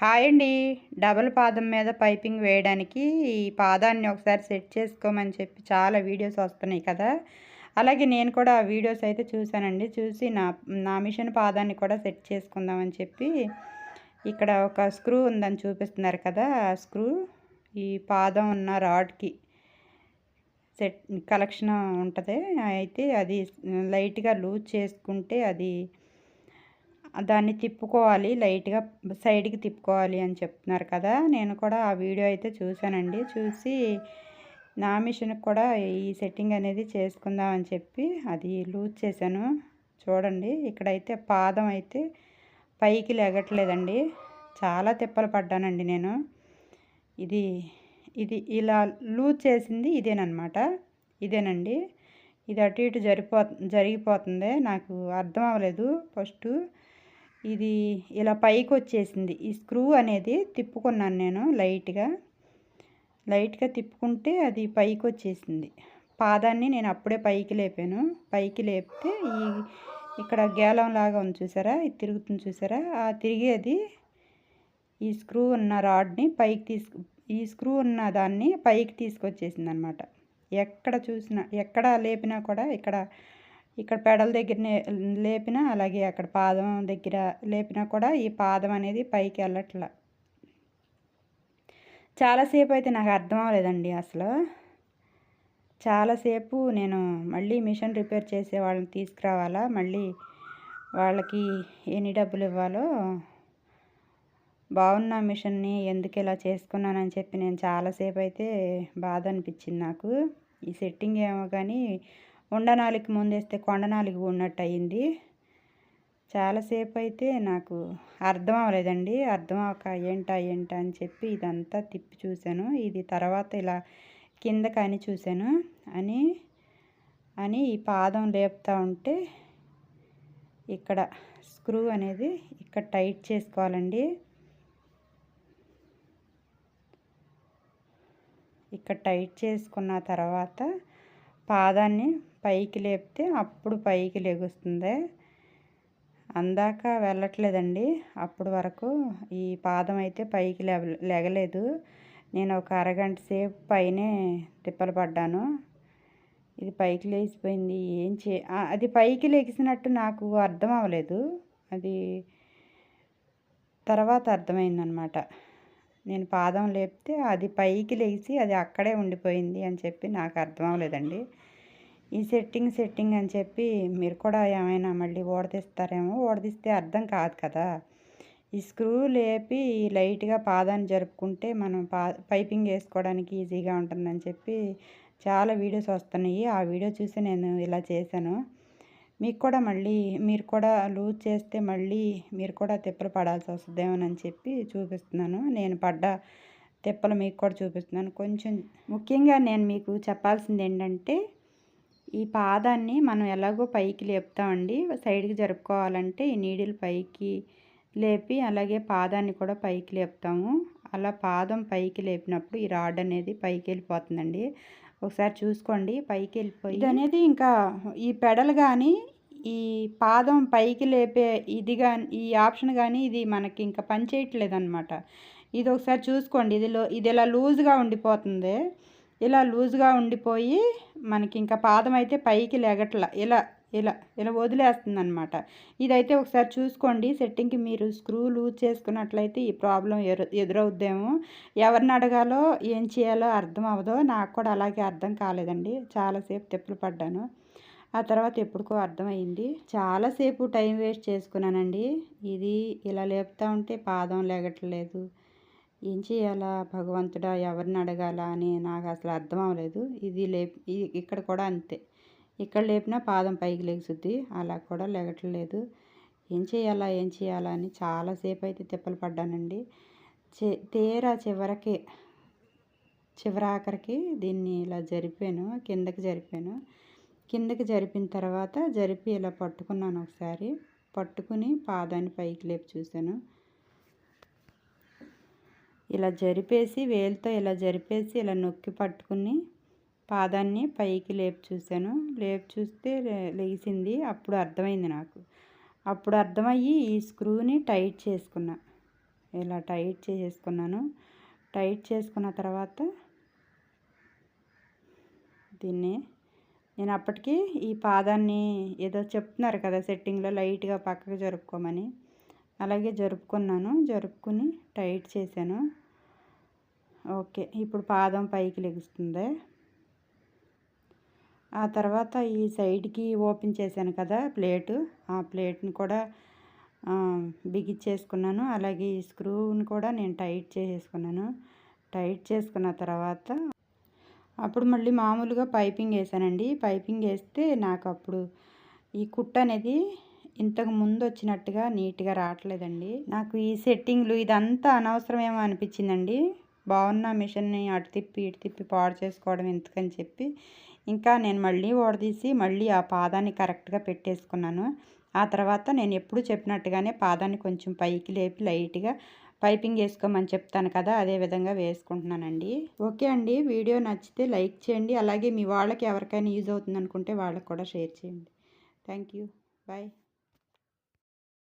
Hi అండి. Double పాదం మీద పైపింగ్ వేయడానికి ఈ పాదాన్ని ఒకసారి సెట్ చేసుకోమని చెప్పి చాలా వీడియోస్ వస్తున్నాయి కదా. అలాగే నేను కూడా ఆ వీడియోస్ అయితే చూశానండి. చూసి నా నా మిషన్ పాదాన్ని కూడా సెట్ చేసుకుందామని చెప్పి ఇక్కడ ఒక స్క్రూ ఉందని చూపిస్తున్నారు కదా. ఆ స్క్రూ ఈ పాదం ఉన్న రాడ్కి సెట్ కలెక్షన్ ఉంటుంది. అయితే అది లైట్గా లూజ్ చేసుకుంటే అది దాన్ని తిప్పుకోవాలి లైట్గా సైడ్కి తిప్పుకోవాలి అని చెప్తున్నారు కదా. నేను కూడా ఆ వీడియో అయితే చూశానండి. చూసి నా మిషన్కి కూడా ఈ సెట్టింగ్ అనేది చేసుకుందాం అని చెప్పి అది లూజ్ చేశాను. చూడండి ఇక్కడైతే పాదం అయితే పైకి లెగట్లేదండి. చాలా తిప్పలు పడ్డానండి నేను. ఇది ఇది ఇలా లూజ్ చేసింది ఇదేనమాట ఇదేనండి. ఇది అటు ఇటు జరిపో జరిగిపోతుంది. నాకు అర్థం అవ్వలేదు ఫస్ట్. ఇది ఇలా పైకి వచ్చేసింది. ఈ స్క్రూ అనేది తిప్పుకున్నాను నేను లైట్గా లైట్గా తిప్పుకుంటే అది పైకి వచ్చేసింది. పాదాన్ని నేను అప్పుడే పైకి లేపాను. పైకి లేపితే ఈ ఇక్కడ గేలం లాగా ఉంది చూసారా? ఇది తిరుగుతుంది చూసారా? ఆ తిరిగేది ఈ స్క్రూ ఉన్న రాడ్ని పైకి తీసుకు ఈ స్క్రూ ఉన్న దాన్ని పైకి తీసుకొచ్చేసింది అనమాట ఎక్కడ చూసినా ఎక్కడ లేపినా కూడా ఇక్కడ ఇక్కడ పెడల దగ్గర లేపినా అలాగే అక్కడ పాదం దగ్గర లేపినా కూడా ఈ పాదం అనేది పైకి వెళ్ళట్లా. చాలాసేపు అయితే నాకు అర్థం అవ్వలేదండి అసలు. చాలాసేపు నేను మళ్ళీ మిషన్ రిపేర్ చేసే వాళ్ళని తీసుకురావాలా మళ్ళీ వాళ్ళకి ఎన్ని డబ్బులు ఇవ్వాలో బాగున్న మిషన్ని ఎందుకు ఇలా చేసుకున్నానని చెప్పి నేను చాలాసేపు అయితే బాధ అనిపించింది నాకు. ఈ సెట్టింగ్ ఏమో కానీ ఉండనాలికి ముందేస్తే కొండనాలికి ఉన్నట్టు అయింది చాలాసేపు అయితే నాకు అర్థం అవ్వలేదండి అర్థం అవ్వక ఏంటా ఏంటా అని చెప్పి ఇదంతా తిప్పి చూశాను. ఇది తర్వాత ఇలా కిందకి అని చూశాను అని అని ఈ పాదం లేపుతూ ఉంటే ఇక్కడ స్క్రూ అనేది ఇక్కడ టైట్ చేసుకోవాలండి. ఇక్కడ టైట్ చేసుకున్న తర్వాత పాదాన్ని పైకి లేపితే అప్పుడు పైకి లెగుస్తుంది. అందాక వెళ్ళట్లేదండి. అప్పుడు వరకు ఈ పాదం అయితే పైకి లెగలేదు. నేను ఒక అరగంట సేపు పైనే తిప్పలు పడ్డాను. ఇది పైకి లేచిపోయింది. ఏం చే అది పైకి లెగిసినట్టు నాకు అర్థం అవ్వలేదు. అది తర్వాత అర్థమైందనమాట. నేను పాదం లేపితే అది పైకి లేచి అది అక్కడే ఉండిపోయింది అని చెప్పి నాకు అర్థం అవ్వలేదండి. ఈ సెట్టింగ్ సెట్టింగ్ అని చెప్పి మీరు కూడా ఏమైనా మళ్ళీ ఓడదీస్తారేమో? ఓడదీస్తే అర్థం కాదు కదా. ఈ స్క్రూ లేపి లైట్గా పాదాన్ని జరుపుకుంటే మనం పా పైపింగ్ వేసుకోవడానికి ఈజీగా ఉంటుందని చెప్పి చాలా వీడియోస్ వస్తున్నాయి. ఆ వీడియో చూసి నేను ఇలా చేశాను. మీకు కూడా మళ్ళీ మీరు కూడా లూజ్ చేస్తే మళ్ళీ మీరు కూడా తిప్పలు పడాల్సి వస్తుందేమోనని చెప్పి చూపిస్తున్నాను. నేను పడ్డ తిప్పలు మీకు కూడా చూపిస్తున్నాను. కొంచెం ముఖ్యంగా నేను మీకు చెప్పాల్సింది ఏంటంటే ఈ పాదాన్ని మనం ఎలాగో పైకి లేపుతామండి. సైడ్కి జరుపుకోవాలంటే ఈ నీడిల్ పైకి లేపి అలాగే పాదాన్ని కూడా పైకి లేపుతాము. అలా పాదం పైకి లేపినప్పుడు ఈ రాడ్ అనేది పైకి వెళ్ళిపోతుందండి. ఒకసారి చూసుకోండి పైకి వెళ్ళిపోయి ఇది అనేది ఇంకా ఈ పెడలు కానీ ఈ పాదం పైకి లేపే ఇది కానీ ఈ ఆప్షన్ కానీ ఇది మనకి ఇంకా పనిచేయట్లేదు అనమాట ఇది ఒకసారి చూసుకోండి ఇదిలో ఇది ఇలా లూజ్గా ఉండిపోతుంది. ఇలా లూజ్గా ఉండిపోయి మనకి ఇంకా పాదం అయితే పైకి లెగట్ల ఇలా ఇలా ఇలా వదిలేస్తుంది అనమాట ఇదైతే ఒకసారి చూసుకోండి. సెట్టింగ్కి మీరు స్క్రూ లూజ్ చేసుకున్నట్లయితే ఈ ప్రాబ్లం ఎదురవుద్దేమో. ఎవరిని అడగాలో ఏం చేయాలో అర్థం అవ్వదో నాకు కూడా అలాగే అర్థం కాలేదండి. చాలాసేపు తెప్పులు పడ్డాను. ఆ తర్వాత ఎప్పుడుకో అర్థమైంది చాలాసేపు టైం వేస్ట్ చేసుకున్నానండి. ఇది ఇలా లేపుతూ ఉంటే పాదం లేగట్లేదు. ఏం చేయాలా? భగవంతుడా ఎవరిని అడగాలా అని నాకు అసలు అర్థం అవ్వలేదు ఇది లేపి ఇక్కడ కూడా అంతే. ఇక్కడ లేపినా పాదం పైకి లెగుసుద్ది అలా కూడా లెగట్లేదు ఏం చేయాలా ఏం చేయాలా అని చాలాసేపు అయితే తిప్పలు పడ్డానండి. చే తీరా చివరికి చివరాఖరికి దీన్ని ఇలా జరిపాను కిందకి జరిపాను. కిందకి జరిపిన తర్వాత జరిపి ఇలా పట్టుకున్నాను ఒకసారి. పట్టుకుని పాదాన్ని పైకి లేపి చూశాను. ఇలా జరిపేసి వేలుతో ఇలా జరిపేసి ఇలా నొక్కి పట్టుకుని పాదాన్ని పైకి లేపి చూశాను లేపి చూస్తే లేచింది. అప్పుడు అర్థమైంది నాకు. అప్పుడు అర్థమయ్యి ఈ స్క్రూని టైట్ చేసుకున్నా. ఇలా టైట్ చేసేసుకున్నాను? టైట్ చేసుకున్న తర్వాత దీన్ని నేను అప్పటికి ఈ పాదాన్ని ఏదో చెప్తున్నారు కదా సెట్టింగ్లో లైట్గా పక్కకు జరుపుకోమని. అలాగే జరుపుకున్నాను. జరుపుకుని టైట్ చేశాను. ఓకే. ఇప్పుడు పాదం పైకి లెగుస్తుంది. ఆ తర్వాత ఈ సైడ్కి ఓపెన్ చేశాను కదా ప్లేటు. ఆ ప్లేట్ని కూడా బిగించేసుకున్నాను. అలాగే ఈ స్క్రూని కూడా నేను టైట్ చేసేసుకున్నాను. టైట్ చేసుకున్న తర్వాత అప్పుడు మళ్ళీ మామూలుగా పైపింగ్ వేసానండి. పైపింగ్ వేస్తే నాకు అప్పుడు ఈ కుట్ట అనేది ఇంతకు ముందు వచ్చినట్టుగా నీట్గా రావట్లేదండి. నాకు ఈ సెట్టింగ్లు ఇదంతా అనవసరమేమో అనిపించిందండి. బాగున్న మిషన్ని అటు తిప్పి ఇటు తిప్పి పాడు చేసుకోవడం ఎందుకని చెప్పి ఇంకా నేను మళ్ళీ ఓడదీసి మళ్ళీ ఆ పాదాన్ని కరెక్ట్గా పెట్టేసుకున్నాను. ఆ తర్వాత నేను ఎప్పుడు చెప్పినట్టుగానే పాదాన్ని కొంచెం పైకి లేపి లైట్గా పైపింగ్ వేసుకోమని చెప్తాను కదా అదే విధంగా వేసుకుంటున్నానండి. ఓకే అండి వీడియో నచ్చితే లైక్ చేయండి అలాగే మీ వాళ్ళకి ఎవరికైనా యూజ్ అవుతుంది అనుకుంటే వాళ్ళకి కూడా షేర్ చేయండి. Thank you. బాయ్.